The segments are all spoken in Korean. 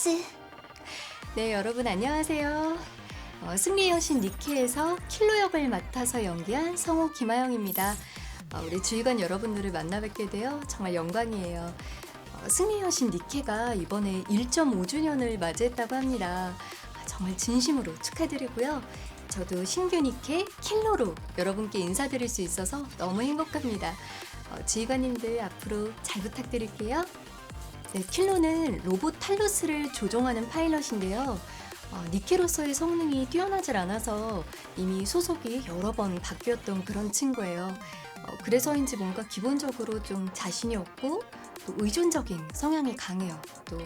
킬로스. 네, 여러분 안녕하세요. 어, 승리의 여신 니케에서 킬로 역을 맡아서 연기한 성우 김아영입니다. 어, 우리 주의관 여러분들을 만나 뵙게 되어 정말 영광이에요. 어, 승리의 여신 니케가 이번에 1.5주년을 맞이했다고 합니다. 아, 정말 진심으로 축하드리고요. 저도 신규 니케 킬로로 여러분께 인사드릴 수 있어서 너무 행복합니다. 어, 지휘관님들 앞으로 잘 부탁드릴게요. 네, 킬로는 로봇 탈로스를 조종하는 파일럿인데요. 어, 니케로서의 성능이 뛰어나질 않아서 이미 소속이 여러 번 바뀌었던 그런 친구예요. 어, 그래서인지 뭔가 기본적으로 좀 자신이 없고 또 의존적인 성향이 강해요. 또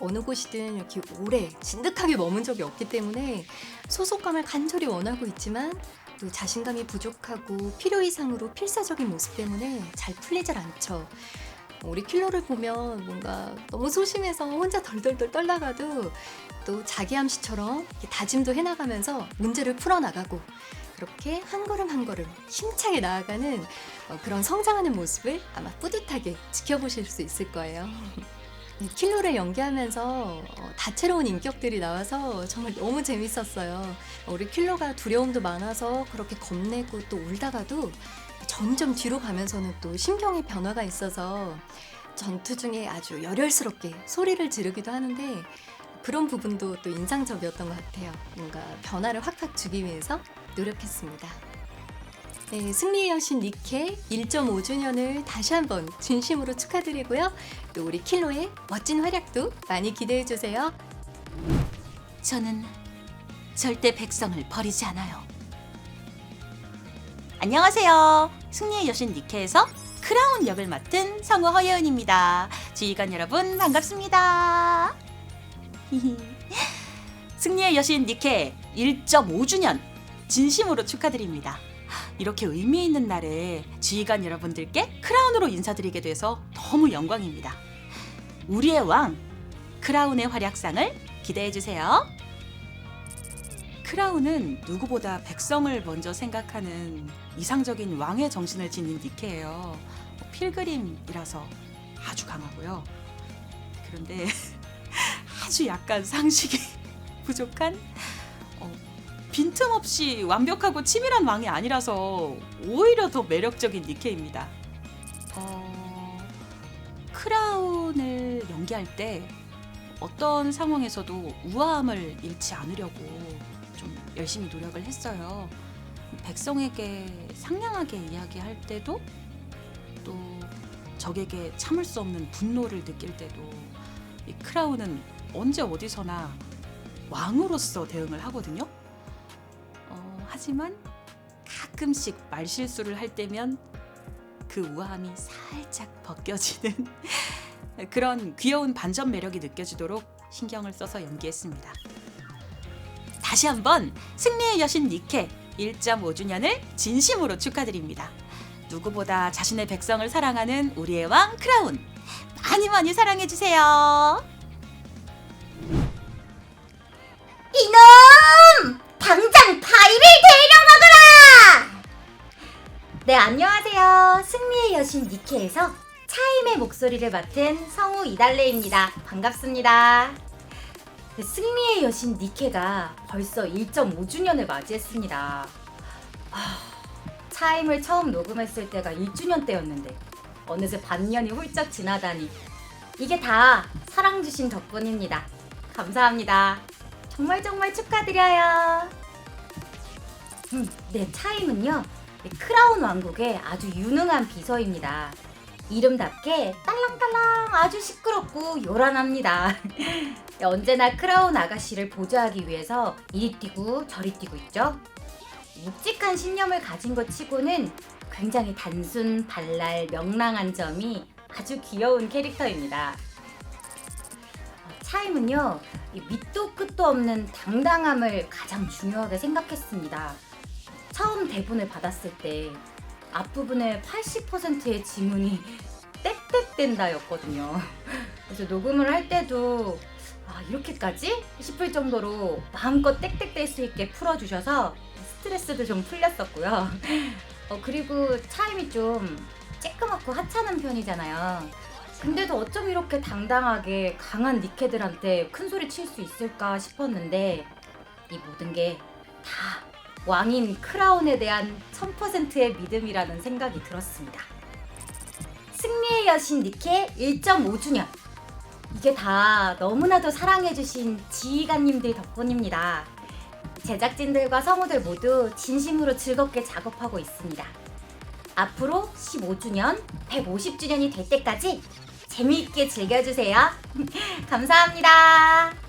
어느 곳이든 이렇게 오래 진득하게 머문 적이 없기 때문에 소속감을 간절히 원하고 있지만 또 자신감이 부족하고 필요 이상으로 필사적인 모습 때문에 잘 풀리질 않죠. 우리 킬러를 보면 뭔가 너무 소심해서 혼자 덜덜덜 떨다가도 또 자기 암시처럼 이렇게 다짐도 해나가면서 문제를 풀어나가고 그렇게 한 걸음 한 걸음 힘차게 나아가는 어, 그런 성장하는 모습을 아마 뿌듯하게 지켜보실 수 있을 거예요. 이 킬로를 연기하면서 어, 다채로운 인격들이 나와서 정말 너무 재밌었어요. 우리 킬로가 두려움도 많아서 그렇게 겁내고 또 울다가도 점점 뒤로 가면서는 또 심경의 변화가 있어서 전투 중에 아주 열혈스럽게 소리를 지르기도 하는데 그런 부분도 또 인상적이었던 것 같아요. 뭔가 변화를 확확 주기 위해서 노력했습니다. 네, 승리의 여신 니케 1.5주년을 다시 한번 진심으로 축하드리고요. 또 우리 킬로의 멋진 활약도 많이 기대해 주세요. 저는 절대 백성을 버리지 않아요. 안녕하세요. 승리의 여신 니케에서 크라운 역을 맡은 성우 허예은입니다. 지휘관 여러분 반갑습니다. 승리의 여신 니케 1.5주년 진심으로 축하드립니다. 이렇게 의미 있는 날에 지휘관 여러분들께 크라운으로 인사드리게 돼서 너무 영광입니다. 우리의 왕 크라운의 활약상을 기대해 주세요. 크라운은 누구보다 백성을 먼저 생각하는 이상적인 왕의 정신을 지닌 니케예요. 필그림이라서 아주 강하고요. 그런데 아주 약간 상식이 부족한 어, 빈틈없이 완벽하고 치밀한 왕이 아니라서 오히려 더 매력적인 니케입니다. 어, 크라운을 연기할 때 어떤 상황에서도 우아함을 잃지 않으려고 좀 열심히 노력을 했어요. 백성에게 상냥하게 이야기할 때도 또 적에게 참을 수 없는 분노를 느낄 때도 이 크라운은 언제 어디서나 왕으로서 대응을 하거든요. 어, 하지만 가끔씩 말실수를 할 때면 그 우아함이 살짝 벗겨지는 그런 귀여운 반전 매력이 느껴지도록 신경을 써서 연기했습니다. 다시 한번 승리의 여신 니케 1.5주년을 진심으로 축하드립니다. 누구보다 자신의 백성을 사랑하는 우리의 왕 크라운 많이 많이 사랑해 주세요. 네, 안녕하세요. 승리의 여신 니케에서 차임의 목소리를 맡은 성우 이달래입니다. 반갑습니다. 네, 승리의 여신 니케가 벌써 1.5주년을 맞이했습니다. 아, 차임을 처음 녹음했을 때가 1주년 때였는데 어느새 반년이 훌쩍 지나다니 이게 다 사랑 주신 덕분입니다. 감사합니다. 정말 정말 축하드려요. 음, 네, 차임은요. 이 크라운 왕국의 아주 유능한 비서입니다. 이름답게 딸랑딸랑 아주 시끄럽고 요란합니다. 언제나 크라운 아가씨를 보조하기 위해서 이리 뛰고 저리 뛰고 있죠. 묵직한 신념을 가진 것 치고는 굉장히 단순, 발랄, 명랑한 점이 아주 귀여운 캐릭터입니다. 차임은요, 이 밑도 끝도 없는 당당함을 가장 중요하게 생각했습니다. 처음 대본을 받았을 때 앞부분에 80%의 지문이 땡땡댄다였거든요. 그래서 녹음을 할 때도 아, 이렇게까지 싶을 정도로 마음껏 땡땡댈 수 있게 풀어주셔서 스트레스도 좀 풀렸었고요. 어, 그리고 차임이 좀 쬐끄맣고 하찮은 편이잖아요. 근데도 어쩜 이렇게 당당하게 강한 니케들한테 큰 소리 칠 수 있을까 싶었는데 이 모든 게 다 왕인 크라운에 대한 1000%의 믿음이라는 생각이 들었습니다. 승리의 여신 니케 1.5주년. 이게 다 너무나도 사랑해주신 지휘관님들 덕분입니다. 제작진들과 성우들 모두 진심으로 즐겁게 작업하고 있습니다. 앞으로 15주년, 150주년이 될 때까지 재미있게 즐겨주세요. 감사합니다.